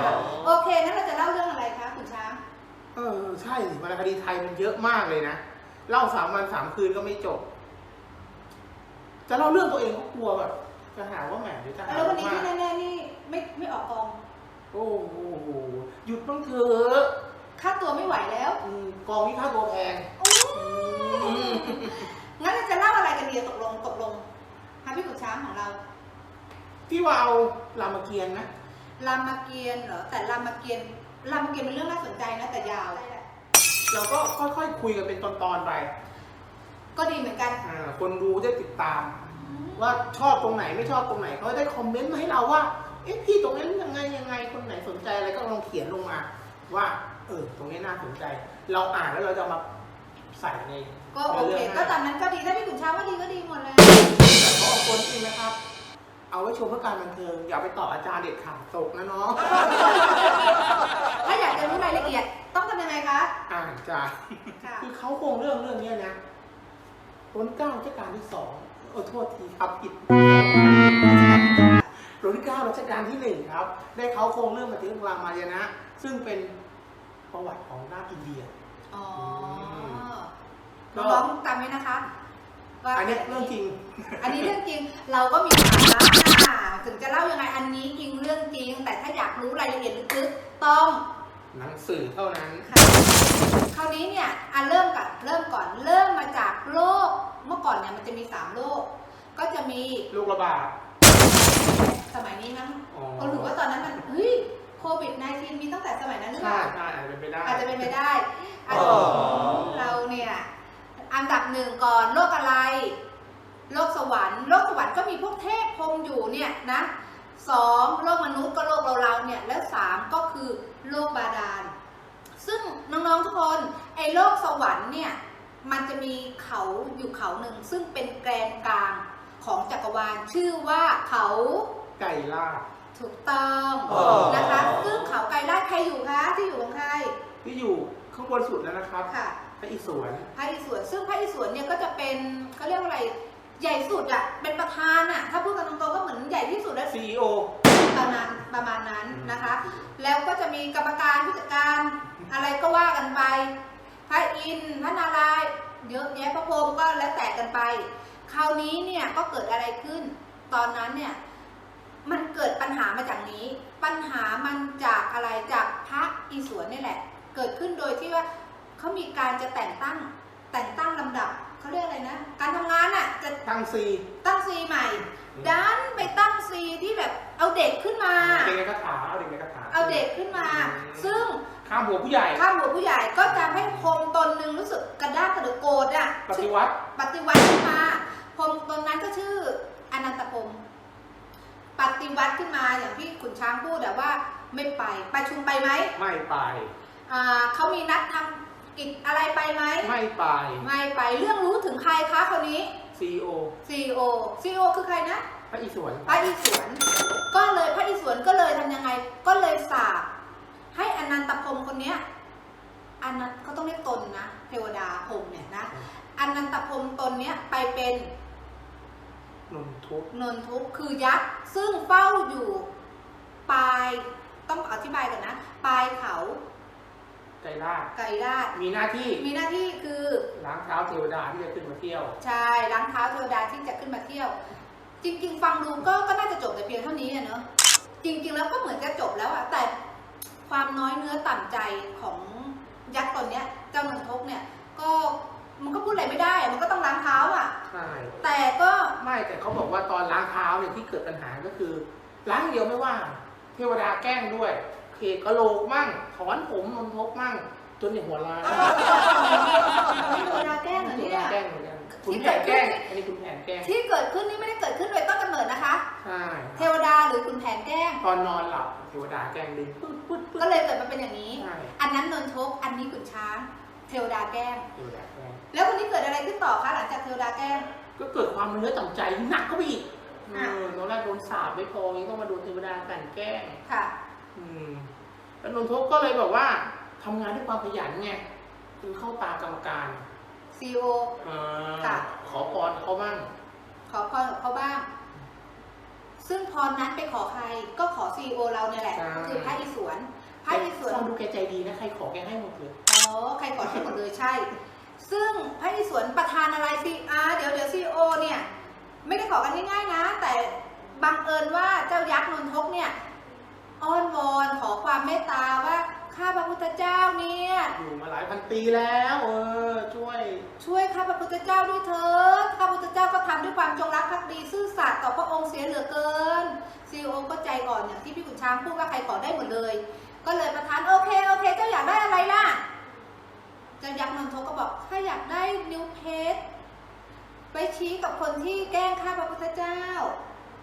ค่ะโอเคงั้นเราจะเล่าเรื่องอะไรคะคุณช้าง เออใช่สิวรรณคดีไทยมันเยอะมากเลยนะเล่าสามวันสามคืนก็ไม่จบ จะเล่าเรื่องตัวเองก็กลัวแบบจะหาว่าแหมหรือจะหาแล้ววันนี้ว่าที่แน่ๆนี่ไม่ไม่ออกกอง โอ้โหหยุดบ้างเถอะค่าตัวไม่ไหวแล้วอืมกองนี้ค่าตัวแพงอืมงั้นเราจะเล่าอะไรกันดีตกลงตกลงฮะพี่ขุนช้างของเรา พี่ว่าเอารามเกียรติ์นะ รามเกียรติ์เหรอแต่รามเกียรติ์รามเกียรติ์เป็นเรื่องน่าสนใจนะแต่ยาว เราก็ค่อยๆคุยกันเป็นตอนๆไปก็ดีเหมือนกันอ่าคนดูจะติดตาม ว่าชอบตรงไหนไม่ชอบตรงไหนเขาจะได้คอมเมนต์มาให้เราว่าเอ๊ะพี่ตรงนั้นยังไงยังไงคนไหนสนใจอะไรก็ลองเขียนลงมา ว่าเออตรงนี้น่าสนใจ เราอ่านแล้วเราจะเอามาใส่ในก็โอเคในรื่องก็ให้ตามนั้นก็ดีถ้าพี่ขุนช้างว่าดีก็ดีหมดเลยแต่ขอเอาคนจริงนะครับ เอาไว้ชมเพื่อการบันเทิงอย่าไปต่ออาจารย์เด็ดขาดตกนะน้อง ถ้าอยากจะรู้รายละเอียดต้องทำยังไงคะ อ่านจ้าค่ะ คือเขาโครงเรื่องเรื่องเนี้ยนะรัชกาลเก้ารัชกาลที่สองเออโทษทีครับผิดรัชกาลที่เก้ารัชกาลที่หนึ่งครับ ได้เขาโครงเรื่องมาถึงรามายณะซึ่งเป็นประวัติของราชอินเดีย อ๋อก็น้องๆจำไว้นะคะว่าอันเนี้ยเรื่องจริง อันนี้เรื่องจริงเราก็มีฐานะอ่า ถึงจะเล่ายังไงอันนี้จริงเรื่องจริง แต่ถ้าอยากรู้รายละเอียดลึกๆต้องหนังสือเท่านั้นค่ะคราวนี้เนี่ยอะเริ่มกับเริ่มก่อนเริ่มมาจากโรคเมื่อก่อนเนี่ยมันจะมีสามโรคก็จะมีโรคระบาดสมัยนี้มั้งอ๋อก็ถือว่าตอนนั้นมันเฮ้ยโควิด -19 มีตั้งแต่สมัยนั้นหรือเปใช่ล่าใช่อาจจะเป็นไปได้อาจจะเป็นไปได้อาจจะเราเนี่ยอันดับหนึ่งก่อนโรคอะไร โรคสวรรค์โรคสวรรค์ก็มีพวกเทพพรหมอยู่เนี่ยนะสองโรคมนุษย์ก็โรคเราเราๆเนี่ยแล้วสามก็คือโรคบาดาล ซึ่งน้องๆทุกคนไอ้โลกสวรรค์เนี่ยมันจะมีเขาอยู่เขาหนึ่งซึ่งเป็นแกนกลางของจักรวาลชื่อว่าเขาไก่ล่าถูกต้องอ๋อนะคะซึ่งเขาไกลลาดใครอยู่คะที่อยู่ของใครที่อยู่ข้างบนสุดแล้วนะครับค่ะพระอิศวรพระอิศวรซึ่งพระอิศวรเนี่ยก็จะเป็นเขาเรียกว่าอะไร ใหญ่สุดอะเป็นประธานอะถ้าพูดกันตรงๆก็เหมือนใหญ่ที่สุดแล้วซีโอประมาณประมาณนั้นนะคะ แล้วก็จะมีกรรมการผู้จัดการอะไรก็ว่ากันไป พระอินทร์พระนารายณ์เยอะแยะพระพรหมก็แล้วแต่กันไป คราวนี้เนี่ยก็เกิดอะไรขึ้น ตอนนั้นเนี่ยมันเกิดปัญหามาจากนี้ ปัญหามันจากอะไรจากพระอิศวรนี่แหละ เกิดขึ้นโดยที่ว่าเขามีการจะแต่งตั้งแต่งตั้งลำดับ เขาเรียกอะไรนะ การทำงานอะจะตั้งซีตั้งซีใหม่ดันไปตั้งซีที่แบบเอาเด็กขึ้นมาเด็กในคาถาเอาเด็กในคาถาเอาเด็กขึ้นมา ซึ่งข้ามหัวผู้ใหญ่ข้ามหัวผู้ใหญ่ก็จะให้พรหมตนหนึ่งรู้สึกกระด้างกระเดือกโกรธอะปฏิวัติปฏิวัติขึ้นมาพรหมตนนั้นก็ชื่ออนันตพรหมปฏิวัติขึ้นมาอย่างที่ขุนช้างพูดแต่ว่าไม่ไปประชุมไปไหมไม่ไปอ่าเขามีนัดทำ กิจอะไรไปไหม ไม่ไป ไม่ไปเรื่องรู้ถึงใครคะคนนี้ซีโอ CEO CEO คือใครนะ พระอิศวรพระอิศวรก็เลยพระอิศวรก็เลยทำยังไง ก็เลยสาบให้อนันตพรหมคนเนี้ยอนันเขาต้องเรียกตนนะเทวดาพรหมเนี่ยนะอนันตพรหมตนเนี้ยไปเป็นนนทุกข์นนทุกข์คือยักษ์ซึ่งเฝ้าอยู่ปลายต้องอธิบายกันนะปลายเขา ใจล่าไกรราชมีหน้าที่มีหน้าที่คือล้างเท้าเทวดาที่จะขึ้นมาเที่ยว ใช่ล้างเท้าเทวดาที่จะขึ้นมาเที่ยว จริง ๆ ฟังดูก็ก็น่าจะจบแต่เพียงเท่านี้อะเนอะจริง ๆ แล้วก็เหมือนจะจบแล้วอะแต่ความน้อยเนื้อต่ำใจของยักษ์ตนเนี้ยเจ้านนทกเนี่ยก็มันก็พูดอะไรไม่ได้อะมันก็ต้องล้างเท้าอะใช่แต่ก็ไม่แต่เขาบอกว่าตอนล้างเท้าเนี่ยที่เกิดปัญหาก็คือ ล้างอย่างเดียวไม่ว่า เทวดาแกล้งด้วย เคกะโหลกมั่งถอนผมนนทกมั่ง จนในหัวล้านนี่เทวดาแกล้งเหรอเทวเนี่ดายแกล้งเหมือนกันคุณแผนแกล้งอันนี้คุณแผนแกล้งที่เกิดขึ้นนี่ไม่ได้เกิดขึ้นโดยต้นกำเนิดนะคะ ใช่ตอนนอนหลับเทวดาแกล้งดึงปึ๊ดปึ๊ดปึ๊ดก็เลยเกิดมาเป็นอย่างนี้ ใช่อันนั้นนนทกอันนี้ขุนช้าง เทวดาแกล้ง เทวดาแกล้งแล้ววันนี้เกิดอะไรขึ้นต่อคะหลังจากเทวดาแกล้ง ก็เกิดความเนื้อต่ำใจหนักก็ไปอีกเออะ อตอนแรกโดนสาบไม่พอยังต้องมาโดนเทวดากลันแกล้ง ค่ะอืม แล้วนนทกก็เลยบอกว่าทำงานด้วยความขยันไงจึงเข้าตากรรมการ CEO เอ่อค่ะ ขอพรเขาบ้าง ขอพรกับเขาบ้าง ซึ่งพรนั้นไปขอใคร ก็ขอ CEO เราเนี่ยแหละใช่ก็คือพระอิศวรพระอิศวรฟังดูแกใจดีนะ ใครขอแกให้หมดเลยอ๋อใครขอให้หมดเลยใช่ ซึ่งพระอิศวรประธานอะไรสิอ่าเดี๋ยวเดี๋ยว CEO เนี่ย ไม่ได้ขอกันง่ายๆนะ แต่บังเอิญว่าเจ้ายักษ์นนทกเนี่ย อ้อนวอนขอความเมตตาว่าข้าพระพุทธเจ้าเนี่ยอยู่มาหลายพันปีแล้วเออช่วย ช่วยข้าพระพุทธเจ้าด้วยเถิดข้าพระพุทธเจ้าก็ทำด้วยความจงรักภักดีซื่อสัตย์ต่อพระองค์เสียเหลือเกินซีโอก็ใจอ่อนอย่างที่พี่ขุนช้างพูดว่าใครขอได้หมดเลย ก็เลยประทานโอเคโอเคเจ้าอยากได้อะไรล่ะเจ้ายักษ์นนทกก็บอกข้าอยากได้นิ้วเพชรไปชี้กับคนที่แกล้งข้าพระพุทธเจ้า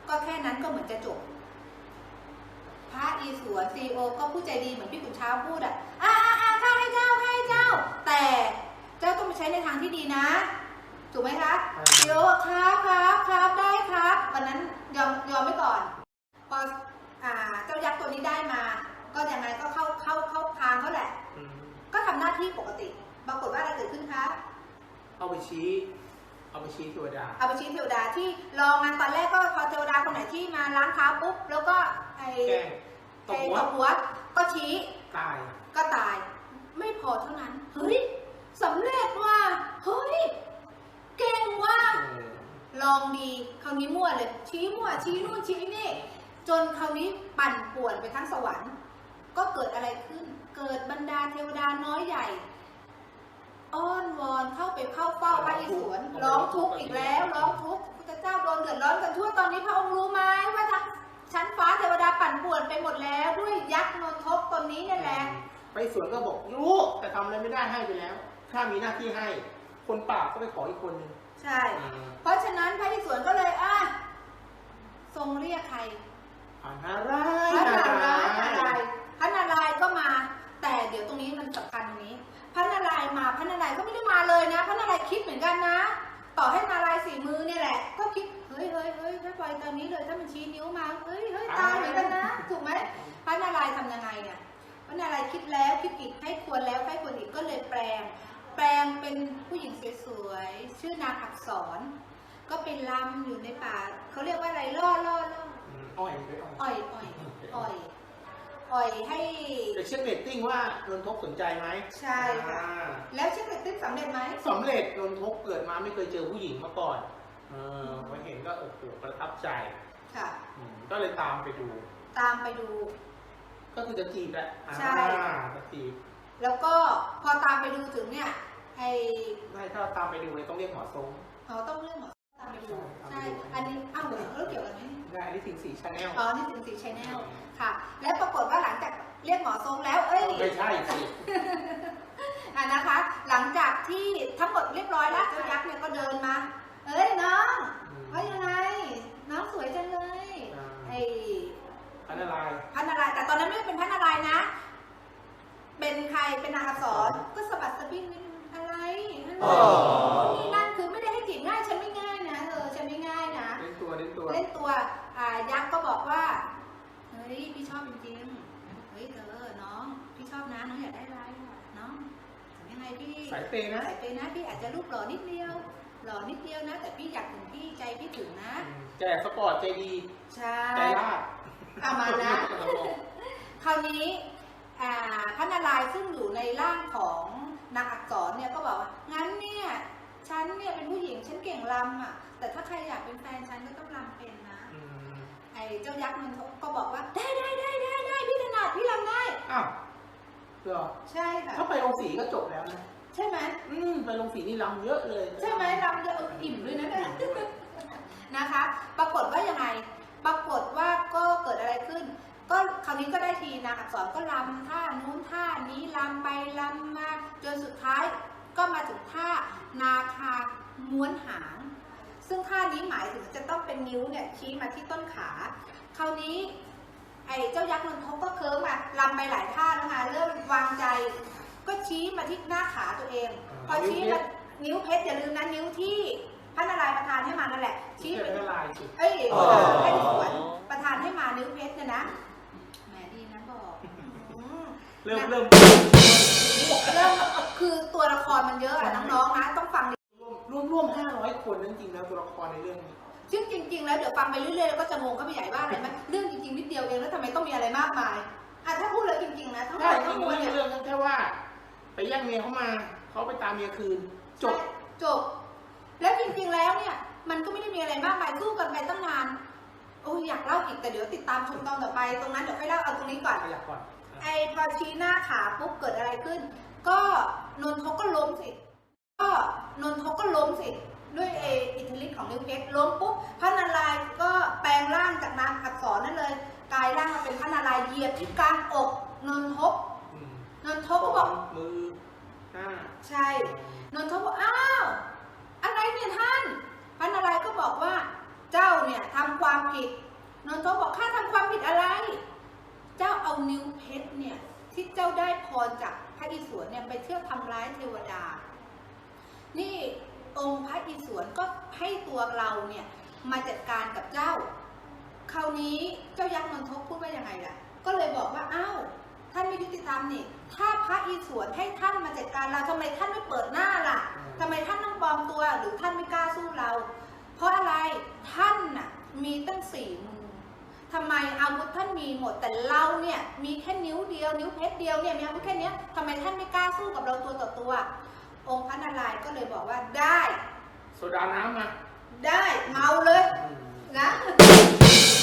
ก็แค่นั้นก็เหมือนจะจบพ ระอีสวนซีโอก็ผู้ใจดีเหมือนพี่ขุนช้างพูดอะอ่าอ่าอ่าข้าให้เจ้าข้าให้เจ้า แต่เจ้าต้องไปใช้ในทางที่ดีนะ ถูกไหมคะอ่าซีโอครับครับครับได้ครับวันนั้นยอมยอมไว้ก่อนพออ่าเจ้ายักษ์ตัวนี้ได้มา ก็ยังไงก็เข้าเข้าเข้าทางเขาแหละอืมก็ทำหน้าที่ปกติปรากฏว่าอะไรเกิดขึ้นคะเอาไปชี้เอาไปชี้เทวดา เอาไปชี้เทวดาที่รองานตอนแรกก็พอเทวดาคนไหนที่มาล้างเท้าปุ๊บแล้วก็ไอ้แกล้ง ตไอ้บหัว ตบหัว ก็ชี้ ตาย ก็ตาย ไม่พอเท่านั้น เฮ้ยสำเร็จว่า เฮ้ย เก่งว่าเออลองดีคราวนี้มั่วเลย ชี้มั่ว ชี้นู่น ชี้นี่ จนคราวนี้ปั่นป่วนไปทั้งสวรรค์ ก็เกิดอะไรขึ้น เกิดบรรดาเทวดาน้อยใหญ่อ้อนวอนเข้าไปเข้าเฝ้าพระอิศวรร้องทุกข์อีกแล้ว ร้องทุกข์พุทธเจ้าโดนเดือดร้อนกันทั่วตอนนี้พระองค์รู้ไหมว่าทั้ง ชั้นฟ้าเทวดาปั่นป่วนไปหมดแล้วด้วยยักษ์นนทกตนนี้เนี่ยแหละ ไปสวนก็บอกรู้แต่ทำอะไรไม่ได้ให้ไปแล้วถ้ามีหน้าที่ให้ คนปราบก็ไปขออีกคนหนึ่งใช่ เพราะฉะนั้นพระอิศวรก็เลยอะทรงเรียกใครผ่านอะไรพระนารายณ์พระนารายณ์พระนารายณ์ก็มา แต่เดี๋ยวตรงนี้มันสำคัญตรงนี้ พระนารายณ์มาพระนารายณ์ก็ไม่ได้มาเลยนะ พระนารายณ์คิดเหมือนกันนะ ต่อให้นารายณ์สี่มือเนี่ยแหละ ก็คิดเฮ้ยเฮ้ยเฮ้ยถ้าปล่อยตอนนี้เลยถ้ามันชี้นิ้วมาเฮ้ยเฮ้ยตายเหมือนกันนะถูกไหมพระนารายณ์ทำยังไงเนี่ยพระนารายณ์คิดแล้วคิดอีกให้ควรแล้วให้ควรอีกก็เลยแปลง แปลงเป็นผู้หญิงสวยๆชื่อนางอักษร ก็เป็นลำอยู่ในป่าเขาเรียกว่าอะไรล่อล่อล่ออืมอ้อยไปอ้อยอ่อยอ่อยอ่อยอ่อยให้จะเช็คเรตติ้งว่านนทกสนใจไหมใช่ค่ะอ่าแล้วเช็คเรตติ้งสำเร็จไหมสำเร็จนนทกเกิดมาไม่เคยเจอผู้หญิงมาก่อน เออพอเห็นก็โอ้โหประทับใจค่ะ อืมก็เลยตามไปดู ตามไปดู ก็คือจะจีบแหละใช่อ่าจะจีบแล้วก็พอตามไปดูถึงเนี่ยไอไม่ถ้าตามไปดูเลยต้องเรียกหมอทรง เขาต้องเรื่องหมอตามไปดูใช่ใช่ตามไปดู อันนี้อ้าวเหรอแล้วเกี่ยวกันไหมได้อันนี้ถึงสี่ชาแนลอ๋อนี่ถึงสีชแนลค่ะ แล้วปรากฏว่าหลังจากเรียกหมอทรงแล้วเอ้ย ไม่ใช่สิอะนะคะ หลังจากที่ทั้งหมดเรียบร้อยแล้วเจ้ายักษ์เนี่ยก็เดินมา เอ้ยน้องว่ายังไง น้องสวยจังเลยอ่า ไอ้อันอะไรายณ์พระนารายณ์แต่ตอนนั้นไม่ได้เป็นพระนารายณ์นะ เป็นใครเป็นนางอักษรก็สะบัดสะบิ้งนิดนึงอะไรอะไรอ๋อ นี่นั่นคือไม่ได้ให้จีบง่ายฉันไม่ง่ายนะเออฉันไม่ง่ายนะ เล่นตัวเล่นตัว เล่นตัวอ่ายักษ์ก็บอกว่า เฮ้ย พี่ชอบจริงๆ เฮ้ยเธอน้อง พี่ชอบนะ น้องอยากได้อะไรอะน้องยังไงพี่สายเปย์นะ สายเปย์นะ พี่อาจจะรูปหล่อนิดเดียว หล่อนิดเดียวนะ แต่พี่อยากถึงพี่ใจพี่ถึงนะ แจกสปอร์ตใจดีใช่ใจลาดประมาณนั้นคราวนี้อ่าพระนารายณ์ซึ่งอยู่ในร่างของนางอักษรเนี่ยก็บอกว่างั้นเนี่ยฉันเนี่ยเป็นผู้หญิงฉันเก่งรำอะ แต่ถ้าใครอยากเป็นแฟนฉันก็ต้องรำเป็นนะอืมไอ้เจ้ายักษ์มันก็บอกว่าได้ได้ได้ได้ได้พี่ถนัดพี่รำได้อ้าวเหรอใช่ค่ะถ้าไปองค์สีก็จบแล้วนะ ใช่ไหมอืมไปลงสีนี่ลำเยอะเลย ใช่ไหมรำเยอะอิ่มด้วยนะเนี่ยนะคะ ปรากฏว่ายังไง ปรากฏว่าก็เกิดอะไรขึ้น ก็คราวนี้ก็ได้ทีนางอักษรก็ลำท่านู้นท่านี้ลำไปลำมาจนสุดท้ายก็มาถึงท่านาคาม้วนหาง ซึ่งท่านี้หมายถึงจะต้องเป็นนิ้วเนี่ยชี้มาที่ต้นขา คราวนี้ไอ้เจ้ายักษ์นนทกก็เคิร์มอะลำไปหลายท่าแล้วค่ะเริ่มวางใจ ก็ชี้มาที่หน้าขาตัวเอง พอชี้มานิ้วเพชรอย่าลืมนะนิ้วที่พระนารายณ์ประทานให้มานั่นแหละ ชี้ที่ไปเป็นละลายสิเอ้ยอ๋อให้สวนประทานให้มานิ้วเพชรเนี่ยนะแหมดีนะบอกอืม เริ่มเริ่มเริ่มคือตัวละครมันเยอะอะน้องๆนะต้องฟังร่วมร่วมห้าร้อยคนนั่นจริงๆแล้วตัวละครในเรื่องนี้ ซึ่งจริง ๆ แล้วเดี๋ยวฟังไปเรื่อยๆแล้วก็จะงงก็ไม่ใหญ่ว่าอะไรไหมเรื่องจริงๆนิดเดียวเองแล้วทำไมต้องมีอะไรมากมายอะถ้าพูดเลยจริงๆนะทั้งหมใช่ดจทั้ริงงมวลเรื่องเนี่ย เรื่องก็แค่ว่า ไปแย่งเมียเขามาเขาไปตามเมียคืน จบใช่จบ แล้วจริงๆแล้วเนี่ย มันก็ไม่ได้มีอะไรมากมายสู้กันไปตั้งนาน โอ้ยอยากเล่าอีกแต่เดี๋ยวติดตามชมตอนต่อไป ตรงนั้นเดี๋ยวค่อยเล่าเอาตรงนี้ก่อนขยับก่อน ไอ้พอชี้หน้าขาปุ๊บเกิดอะไรขึ้น ก็นนทกก็ล้มสิ ก็นนทกก็ล้มสิ ด้วยไอ้อิทธิฤทธิ์ของนิ้วเพชรล้มปุ๊บพระนารายณ์ก็แปลงร่างจากนามอักษรนั่นเลยกลายร่างมาเป็นพระนารายณ์เหยียบที่กลางอกนนทกอืมนนทกก็บอกมือหน้า ใช่นนทกบอกอ้าวอะไรเนี่ยท่านพระนารายก็บอกว่า เจ้าเนี่ยทำความผิดนนทกบอกข้าทำความผิดอะไร เจ้าเอานิ้วเพชรเนี่ยที่เจ้าได้พรจากพระอิศวรเนี่ยไปเที่ยวทำร้ายเทวดา นี่องค์พระอิศวรก็ให้ตัวเราเนี่ยมาจัดการกับเจ้า คราวนี้เจ้ายักษ์นนทกพูดว่ายังไงล่ะ ก็เลยบอกว่าอ้าว ท่านไม่ยุติธรรมนี่ ถ้าพระอิศวรให้ท่านมาจัดการเราทำไมท่านไม่เปิดหน้าล่ะทำไมท่านต้องปลอมตัวหรือท่านไม่กล้าสู้เรา เพราะอะไรท่านน่ะมีตั้งสี่มือทำไมอาวุธท่านมีหมดแต่เราเนี่ยมีแค่นิ้วเดียว นิ้วเพชรเดียวเนี่ยมีอาวุธแค่เนี้ยทำไมท่านไม่กล้าสู้กับเราตัวต่อตัว องค์พระนารายณ์ก็เลยบอกว่าได้โซดาน้ำมาได้เมาเลยอืมนะ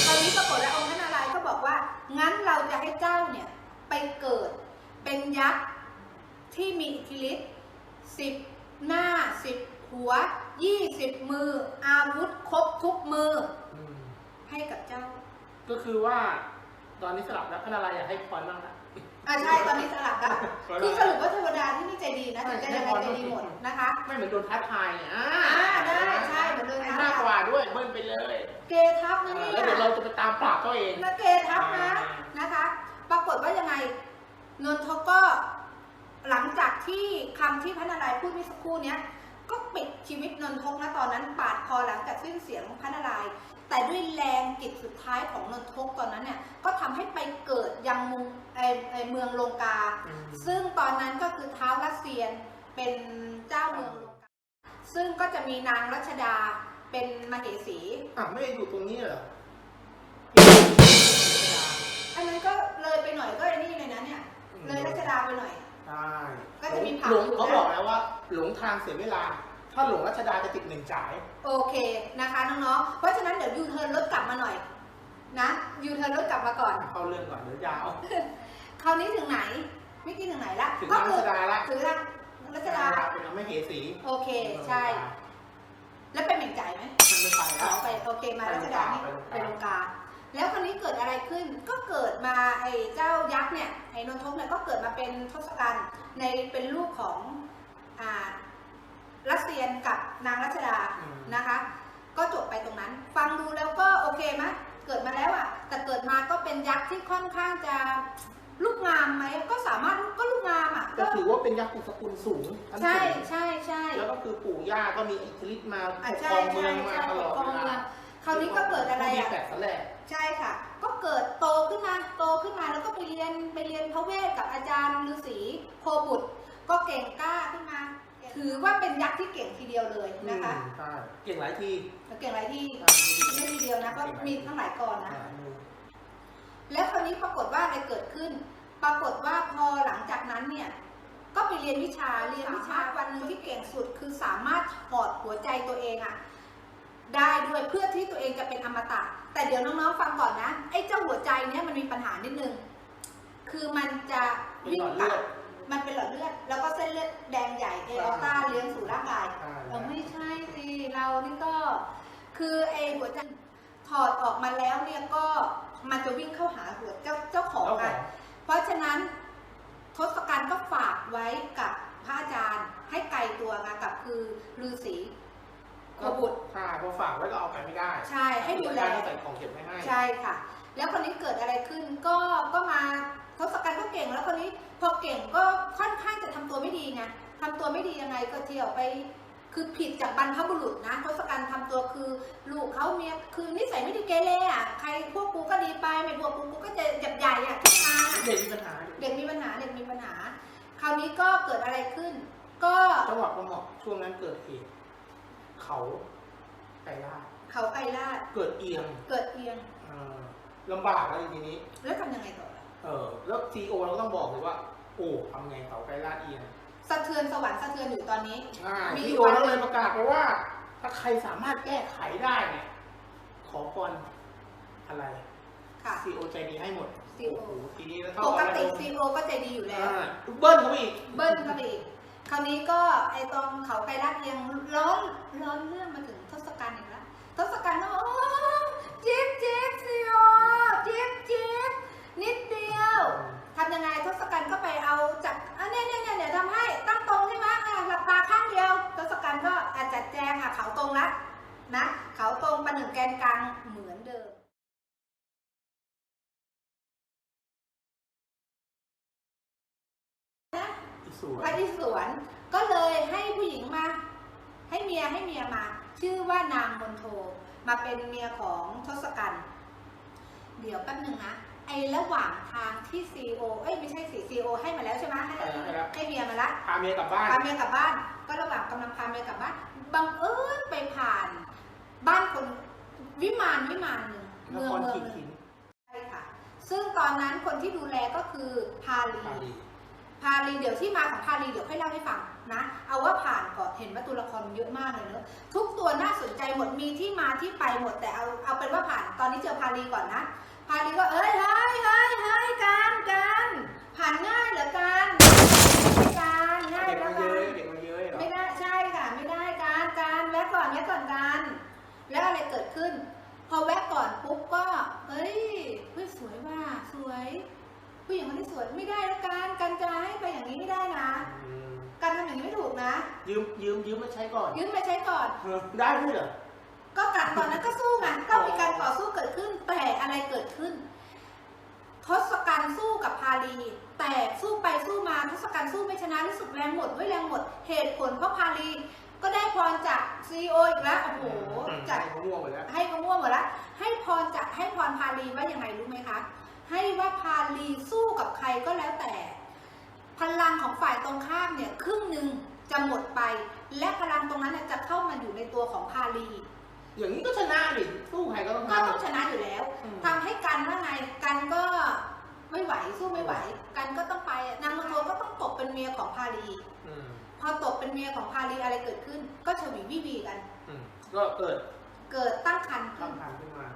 คราวนี้ปรากฏว่าองค์พระนารายณ์ก็บอกว่า งั้นเราจะให้เจ้าเนี่ยไป เกิด เป็นยักษ์ที่มีอิทธิฤทธิ์สิบหน้าสิบหัวยี่สิบมือ อาวุธครบทุกมืออืมให้กับเจ้า ก็คือว่าตอนนี้สลับแล้วพระนารายณ์อยากให้พรบ้างละ อ่าใช่ตอนนี้สลับแล้วคือสรุปว่าเทวดาที่นี่ใจดีนะใช่แต่ใจยังไงใจดีหมดนะคะ ไม่เหมือนโดนท้าทายเนี่ยอ่าอ่าได้ใช่เหมือนโดนท้าทาย มากกว่าด้วยเบิ้ลไปเลยเกทับนะเนี่ยแล้วเดี๋ยวเราจะไปตามปราบเขาเอง นะเกทับนะนะคะ ปรากฏว่ายังไงนนทกก็หลังจากที่คำที่พระนารายณ์พูดเมื่อสักครู่เนี้ยก็ปิดชีวิตนนทกนะตอนนั้นปาดคอหลังจากสิ้นเสียงของพระนารายณ์แต่ด้วยแรงจิตสุดท้ายของนนทกตอนนั้นเนี่ยก็ทำให้ไปเกิดยังมุงไอไอเมืองลงกาอืมซึ่งตอนนั้นก็คือท้าวรัสเซียนเป็นเจ้าเมืองลงกา ซึ่งก็จะมีนางรัชดาเป็นมเหสีอะไม่ได้อยู่ตรงนี้เหรอ อันนั้นก็เลยไปหน่อยก็ไอ้นี่เลยนะเนี่ย เลยรัชดาไปหน่อย ใช่ก็จะมีผักหลงอยู่นะเขาบอกแล้วว่า หลงทางเสียเวลา ถ้าหลงรัชดาจะติดหนึ่งจ่าย โอเคนะคะน้องๆ เพราะฉะนั้นเดี๋ยวยูเทิร์นรถกลับมาหน่อยนะยูเทิร์นรถกลับมาก่อน เข้าเรื่องก่อนเดี๋ยวยาว คราวนี้ถึงไหนไม่อกี้ถึงไหนละถึงก็ทางคืรัชดาละถึงทางรัชดาเป็นน้ำไม่เหสี โอเคใช่ แล้วเป็นเหม่งจ่ายไหมมันไม่ไปขแล้อวไปโอเคมารัชดานี่ไปไปลลงงกากา แล้วคราวนี้เกิ ดอะไรขึ้น ก็เกิดมาไอ้เจ้ายักษ์เนี่ยไอ้นนทกเนี่ยก็เกิดมาเป็นทศกัณฐ์ในเป็นลูกของอ่ารัสเซียนกับนางรัชดาอืมนะคะ ก็จบไปตรงนั้น ฟังดูแล้วก็โอเคไหมเกิดมาแล้วอะแต่เกิดมาก็เป็นยักษ์ที่ค่อนข้างจะลูกงามไหมก็สามารถก็ลูกงามอะก็ถือว่าเป็นยักษ์กุสกุลสูงอันใช่สูงใช่ใช่แล้วก็คือปู่ย่าก็มีอิทธิฤทธิ์มาปอะกคใช่รองเมืใช่องมาใช่ตลอดปกครองเวเมือลางคราวนี้ก็เกิดอะไรมีอะแปดแสลกใช่ค่ะ ก็เกิดโตขึ้นมาโตขึ้นมาแล้วก็ไปเรียนไปเรียนพระเวทกับอาจารย์ฤาษีโคบุตร ก็เก่งกล้าขึ้นมา ถือว่าเป็นยักษ์ที่เก่งทีเดียวเลยนะคะอืมใช่เก่งหลายทีแล้วเก่งหลายที่อ่ามีดีไม่ทีเดียวนะก็มีทั้งหลายกรนะอ่ามีแล้วคราวนี้ปรากฏว่าอะไรเกิดขึ้น ปรากฏว่าพอหลังจากนั้นเนี่ยก็ไปเรียนวิชาเรียนวิชาวันหนึ่งที่เก่งสุด คือสามารถถอดหัวใจตัวเองอะได้ด้วยเพื่อที่ตัวเองจะเป็นอมตะ แต่เดี๋ยวน้องๆฟังก่อนนะ ไอ้เจ้าหัวใจเนี่ยมันมีปัญหานิดนึง คือมันจะเป็นวิ่หงลอดเลืตัอดดมันเป็นหลอดเลือด แล้วก็เส้นเลือดแดงใหญ่เอลต้าเลี้ยงสู่ร่างกายใช่เออไม่ใช่สิเรานี่ก็ คือไอ้หัวใจถอดออกมาแล้วเนี่ยก็มันจะวิ่งเข้าหาหัวเจ้าเจ้าของแล้วขอะองเพราะฉะนั้นทศกัณฐ์ก็ฝากไว้กับพระอาจารย์ให้ไกลตัวมากับคือฤาษี โคบุตรใช่พอฝากไว้ก็เอาไปไม่ได้ใช่ให้ดูแลอาจารย์ต้องใส่ของเก็บไว้ให้ใช่ค่ะ แล้วคนนี้เกิดอะไรขึ้นก็ก็มาทศกัณฐ์ก็เก่งแล้วคนนี้พอเก่งก็ค่อนข้างจะทำตัวไม่ดีไงทำตัวไม่ดียังไงก็เที่ยวไปคือผิดจากบรรพบุรุษนะทศกัณฐ์ทำตัวคือลูกเขาเมียคือนิสัยไม่ดีเกเรอะใครพวกกูก็ดีไปไม่พวกกูกูก็จะจับใหญ่อะทุกงานอะเด็กมีปัญหาเด็กมีปัญหาเด็กมีปัญหา คราวนี้ก็เกิดอะไรขึ้น ก็จังหวะประเหมาะช่วงนั้นเกิดเหตุ เขาไก่ล่าดเขาไกรลาดเกิดเอียงเกิดเอียงเอ่อลำบากแล้วทีนี้ แล้วทำยังไงต่อล่ะเออแล้วซีโอเราก็ต้องบอกเลยว่า โอ้ทำไงเขาไก่ล่าดเอียงสะเทือนสวรรค์สะเทือนอยู่ตอนนี้อ่ามีซีอยู่โอวันหนึ่เรางเลยประกาศไปว่า ถ้าใครสามารถแก้ไขได้เนี่ยขอพรอะไรค่ะซีโอใจดีให้หมด CEO โอ้โหทีนี้แล้วปกติเอาซีโอก็ใจดีอยู่แล้วอ่าเบิ้ลเขาไปอีกเบิ้ลเข้าไปอีก คราวนี้ก็ไอตรงเขาไกรลาดเอียงร้อนร้อนเรื่องมาถึงทศกัณฐ์อีกแล้วทศกัณฐ์ก็อกโอ้จิ๊บจิ๊บซีโอจิ๊บจิ๊บนิดเดียวทำยังไงทศกัณฐ์ก็ไปเอาจากอันนี้เนี่ยเนี่ยเดี๋ยวทำให้ตั้งตรงใช่ไหมอะหลับตาข้างเดียวทศกัณฐ์ก็อาจจัดแจงค่ะเขาตรงละนะเขาตรงประหนึ่งแกนกลางเหมือน เดิมอีสวยไปที่สวน ก็เลยให้ผู้หญิงมา ให้เมียให้เมียมา ชื่อว่านางมนโท มาเป็นเมียของทศกัณฐ์เดี๋ยวแป๊บหนึ่งนะไอ้ระหว่างทางที่ซีโอเอ้ยไม่ใช่สิซีโอให้มาแล้วใช่ไหมให้ให้แล้วให้แล้วให้เมียมาละพาเมียกลับบ้านพาเมียกลับบ้าน ก็ระหว่างกำลังพาเมียกลับบ้านบังเอิญไปผ่าน บ้านคนวิมานวิมานหนึ่งนเมือคงรเมืองขิงหนึ่ขิงนใช่ค่ะ ซึ่งตอนนั้นคนที่ดูแลก็คือพาลี พาลีพาลีเดี๋ยวที่มาของพาลีเดี๋ยวค่อยเล่าให้ฟังนะ เอาว่าผ่านก่อนเห็นว่าตัวละครมันเยอะมากเลยเนอะทุกตัวน่าสนใจหมดมีที่มาที่ไปหมดแต่เอาเอาเป็นว่าผ่านตอนนี้เจอพาลีก่อนนะ พาลีก็เอ้ยเฮ้ยเฮ้ยเฮ้ยการการผ่านง่ายเหรอการการง่ายเด็กแล้วมาเยกัอะนเด็กมาเยอะเหรอไม่ได้ใช่ค่ะไม่ได้การการแวะก่อนแวะก่อนการแล้วอะไรเกิดขึ้น พอแวะก่อนปุ๊บก็เฮ้ยเฮ้ยสวยว่ะสวย ผู้หญิงคนนี้สวยไม่ได้แล้วการการจะให้ไปอย่างนี้ไม่ได้นะอืมการทำอย่างนี้ไม่ถูกนะ ยืมยืมยืมมาใช้ก่อน ยืมมาใช้ก่อนเออได้ด้วยเหรอ ก็กัดตอนนั้นก็สู้ไงก็มีการต่อสู้เกิดขึ้น แต่อะไรเกิดขึ้นทศกัณฐ์สู้กับพาลี แต่สู้ไปสู้มาทศกัณฐ์สู้ไม่ชนะรู้สึกแรงหมดด้วยแรงหมด เหตุผลเพราะพาลีก็ได้พรจากซีโออีกแล้วโอ้โหอืมจากให้เขาม่วงไปแล้วให้เขามั่วหมดแล้วให้พรจากให้พรพาลีว่ายังไงรู้ไหมคะ ให้ว่าพาลีสู้กับใครก็แล้วแต่ พลังของฝ่ายตรงข้ามเนี่ยครึ่งหนึ่งจะหมดไป และพลังตรงนั้นน่ะจะเข้ามาอยู่ในตัวของพาลีอย่างนี้ก็ชนะดิสู้ใครก็ต้องก็ทำต้องชนะอยู่แล้วอืมทำให้กันว่าไงกันก็ไม่ไหวสู้ไม่ไหว กันก็ต้องไปอะนางมณโทก็ต้องตกเป็นเมียของพาลีอืมพอตกเป็นเมียของพาลีอะไรเกิดขึ้น ก็ฉวีวิวีกันอืมก็เกิด เกิดตั้งครรภ์ขึ้นคำถามขึ้นมา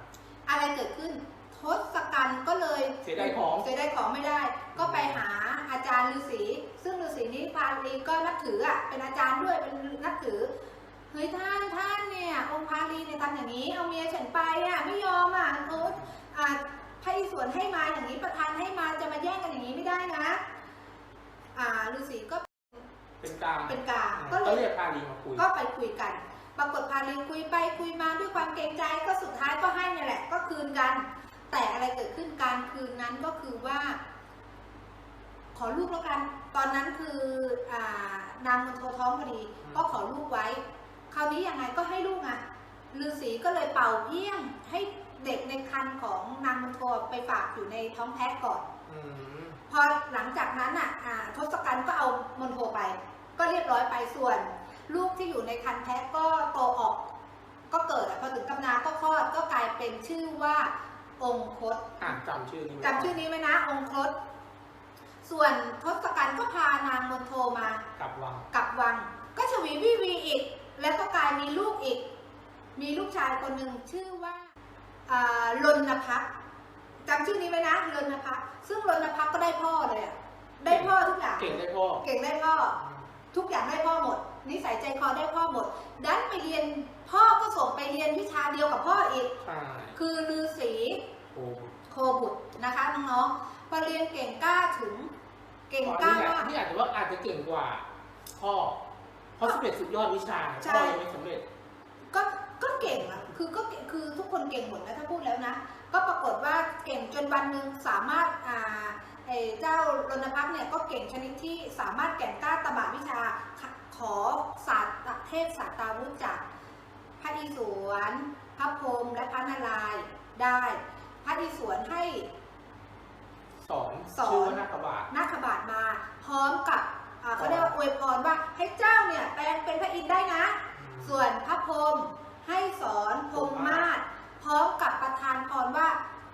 อะไรเกิดขึ้น ทศกัณฐ์ก็เลยเสียดายของเสียดายของไม่ได้ ก็ไปหาอาจารย์ฤาษีซึ่งฤาษีนี้พาลีก็นับถืออะเป็นอาจารย์ด้วยเป็นนับถือเฮ้ยท่านท่านเนี่ยองค์พาลีเนี่ยทำอย่างนี้ เอาเมียฉันไปอะไม่ยอมอะโอ้อ่าพระอิศวรให้มาอย่างนี้ประธานให้มาจะมาแย่งกันอย่างนี้ไม่ได้นะ อ่าฤาษีก็เป็นกลางเป็นกลางอ่าก็เลก็ยเรียกพาลีมาคุยก็ไปคุยกัน ปรากฏพาลีคุยไปคุยมาด้วยความเกรงใจก็สุดท้ายก็ให้เนี่ยแหละ ก็คืนกัน แต่อะไรเกิดขึ้นการคืนนั้นก็คือว่า ขอลูกแล้วกัน ตอนนั้นคืออ่านางมันโทท้องพอดี ก็ขอลูกไว้ คราวนี้ยังไงก็ให้ลูกอะฤาษีก็เลยเป่าเพี้ยงให้เด็กในครรภ์ของนางมันโทไปฝากอยู่ในท้องแพะก่อนอืมพอหลังจากนั้นอะอ่าทศกัณฐ์ก็เอามณโทไป ก็เรียบร้อยไปส่วน ลูกที่อยู่ในคันแพะก็โตออก ก็เกิดอะพอถึงกำนาก็คลอดก็กลายเป็นชื่อว่า องคตอะจำชื่อนี้ไว้จำชื่อนี้ไหมนะ องคต ส่วนทศกัณฐ์ก็พานางมณโทมา กลับวัง กลับวัง ก็ชวีวิวีอีก แล้วก็กลายมีลูกอีก มีลูกชายคนหนึ่งชื่อว่าอ่ารณพักษ์จำชื่อนี้ไว้นะรณพักษ์ซึ่งรณพักษ์ก็ได้พ่อเลยอะได้พ่อทุกอย่าง เก่งได้พ่อ เก่งได้พ่อ ทุกอย่างได้พ่อหมด นิสัยใจคอได้พ่อหมด ดันไปเรียนพ่อก็ส่งไปเรียนวิชาเดียวกับพ่ออีก ใช่คือฤาษีโอ้โคบุตรนะคะน้องๆพอเรียนเก่งกล้าถึง เก่งกล้านี่มากนี่อาจจะว่าอาจจะเก่งกว่าพ่อเพราะสำเร็จสุดยอดวิชาใช่พ่อยังไม่สำเร็จ ก็ก็เก่งอะคือก็เก่งคือทุกคนเก่งหมดนะถ้าพูดแล้วนะ ก็ปรากฏว่าเก่งจนวันหนึ่งสามารถอ่าไอ้เจ้ารณพัฒน์เนี่ยก็เก่งชนิดที่สามารถแก่งกล้าตบะวิชา ขอศาสตร์เทพศาสตราวุธจากพระอิศวรพระพรหมและพระนารายณ์ได้ พระอิศวรให้สอนสอนชื่อว่านาคบาทนาคบาทมา พร้อมกับอ่าเขาเรียกว่าอวยพรว่าให้เจ้าเนี่ยแปลงเป็นพระอินทร์ได้นะ ส่วนพระพรหมให้สอนพรหมมาศพร้อมกับประทานพรว่า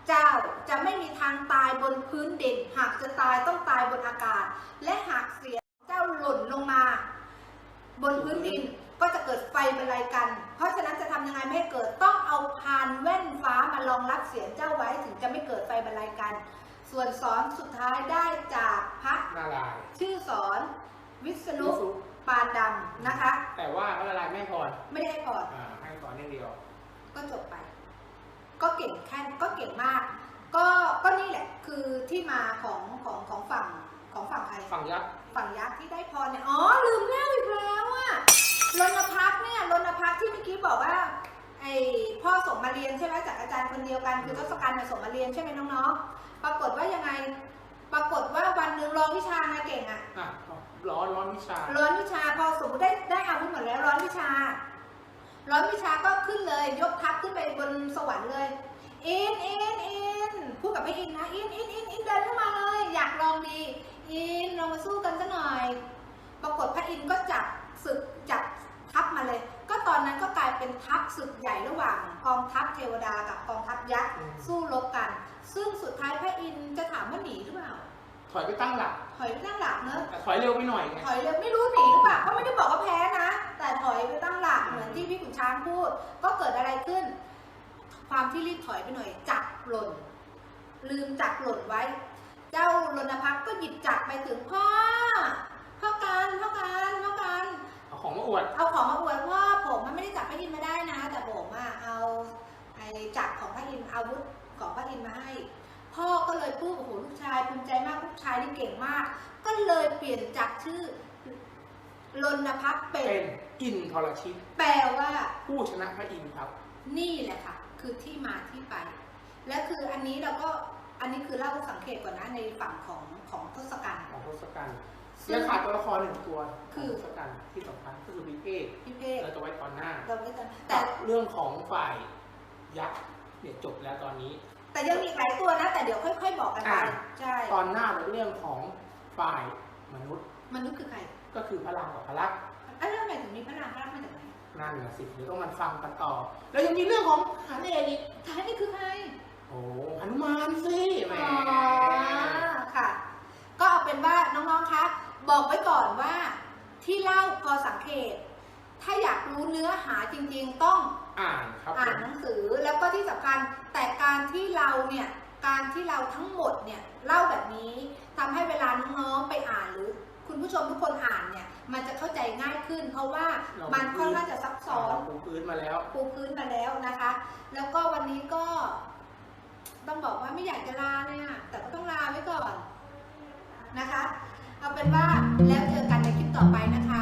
เจ้าจะไม่มีทางตายบนพื้นดินหากจะตายต้องตายบนอากาศ และหากเสียงเจ้าหล่นลงมา บนพื้น ดิน ก็จะเกิดไฟบรรลัยกัน เพราะฉะนั้นจะทำยังไงไม่ให้เกิดต้องเอาพานแว่นฟ้ามารองรับเสียงเจ้าไว้ถึงจะไม่เกิดไฟบรรลัยกัน ส่วนสอนสุดท้ายได้จากพระนารายณ์ชื่อสอนวิษณุวิษณุปานดำนะคะ แต่ว่าพระนารายณ์ไม่พรไม่ได้ให้พรอ่าให้สอนอย่างเดียว ก็จบไป ก็เก่งแค่ก็เก่งมาก ก็ก็นี่แหละคือที่มาของของของฝั่งของฝั่งใครฝั่งยักษ์ ฝั่งยักษ์ที่ได้พรเนี่ย อ๋อ ลืมเล่าอีกแล้วอะรณพักษ์เนี่ยรณพักษ์ที่เมื่อกี้บอกว่า ไอพ่อส่งมาเรียนใช่ไหมจากอาจารย์คนเดียวกัน คือทศกัณฐ์เนี่ยส่งมาเรียนใช่ไหมน้องๆ ปรากฏว่ายังไง ปรากฏว่าวันหนึ่งรองวิชาไงเก่งอะอะร้อนร้อนวิชา ร้อนวิชาพอสมมติได้ได้อาวุธหมดแล้วร้อนวิชา ร้อนวิชาก็ขึ้นเลย ยกทัพขึ้นไปบนสวรรค์เลยอินอินอินพูดกับพี่อินนะอินอินอินอินเดินเข้ามาเลย อยากลองดี อินลองมาสู้กันซะหน่อย ปรากฏพระอินทร์ก็จับศึกจับทัพมาเลย ก็ตอนนั้นก็กลายเป็นทัพศึกใหญ่ระหว่างกองทัพเทวดากับกองทัพยักษ์อืมสู้รบกัน ซึ่งสุดท้ายพระอินทร์จะถามว่าหนีหรือเปล่า ถอยไปตั้งหลัก ถอยไปตั้งหลักเนอะแต่ถอยเร็วไปหน่อยไงถอยเร็วไม่รู้หนีหรือเปล่าก็ไม่ได้บอกว่าแพ้นะ แต่ถอยไปตั้งหลักเหมือนที่พี่ขุนช้างพูด ก็เกิดอะไรขึ้น ความที่รีบถอยไปหน่อยจักรหล่นลืมจักรหล่นไว้ เจ้ารณพักษ์ก็หยิบจักรไปถึงพ่อพ่อการพ่อการพ่อการเอาของมาอวด เอาของมาอวดว่าผมมันไม่ได้จับพระอินทร์มาได้นะ แต่ผมอะเอาไอ้จักรของพระอินทร์อาวุธของพระอินทร์มาให้ พ่อก็เลยพูดโอ้โหลูกชายภูมิใจมากลูกชายนี่เก่งมาก ก็เลยเปลี่ยนจากชื่อรณพักษ์เป็เป็นนอินทรชิต แปลว่า ผู้ชนะพระอินทร์ครับ นี่แหละค่ะ คือที่มาที่ไป และคืออันนี้เราก็ อันนี้คือเล่าสังเกตก่อนนะในฝั่งของของทศกัณฐ์ของทศกัณฐ์ซึ่ยังงขาดตัวละครหนึ่งตัวคือของทศกัณฐ์ที่สำคัญก็คือวิเทศพี่เพศเราจะไว้ตอนหน้าเราไม่ต้องแต่แต่เรื่องของฝ่ายยักษ์เนี่ยจบแล้วตอนนี้ แต่ยังมีอีกหลายตัวนะ แต่เดี๋ยวค่อย ๆ บอกกันไปอ่าใช่ตอนหน้าเป็นเรื่องของฝ่ายมนุษย์ มนุษย์คือใคร ก็คือพระรามกับพระลักษมณ์อะแล้วทำไมถึงมีพระนามพระรักษ์มาจากไหนนั่นน่ะสิเดี๋ยวต้องมาฟังกันต่อแล้วยังมีเรื่องของหาเอกอีกท้ายนี่คือใครโอ้หนุมานสิแหมอ๋อค่ะ ก็เอาเป็นว่าน้องๆ คะ บอกไว้ก่อนว่าที่เล่าพอสังเกต ถ้าอยากรู้เนื้อหาจริงๆ ต้องอ่านครับอ่านหนังสือแล้วก็ที่สำคัญแต่การที่เราเนี่ยการที่เราทั้งหมดเนี่ยเล่าแบบนี้ทำให้เวลาน้องๆ ไปอ่านหรือคุณผู้ชมทุกคนอ่านเนี่ยมันจะเข้าใจง่ายขึ้น เพราะว่ามันค่อนข้างจะซับซ้อนปูพื้นมาแล้ว ปูพื้นมาแล้วนะคะ แล้วก็วันนี้ก็ ต้องบอกว่าไม่อยากจะลาเลยอะแต่ก็ต้องลาไว้ก่อนนะคะ เอาเป็นว่าแล้วเจอกันในคลิปต่อไปนะคะ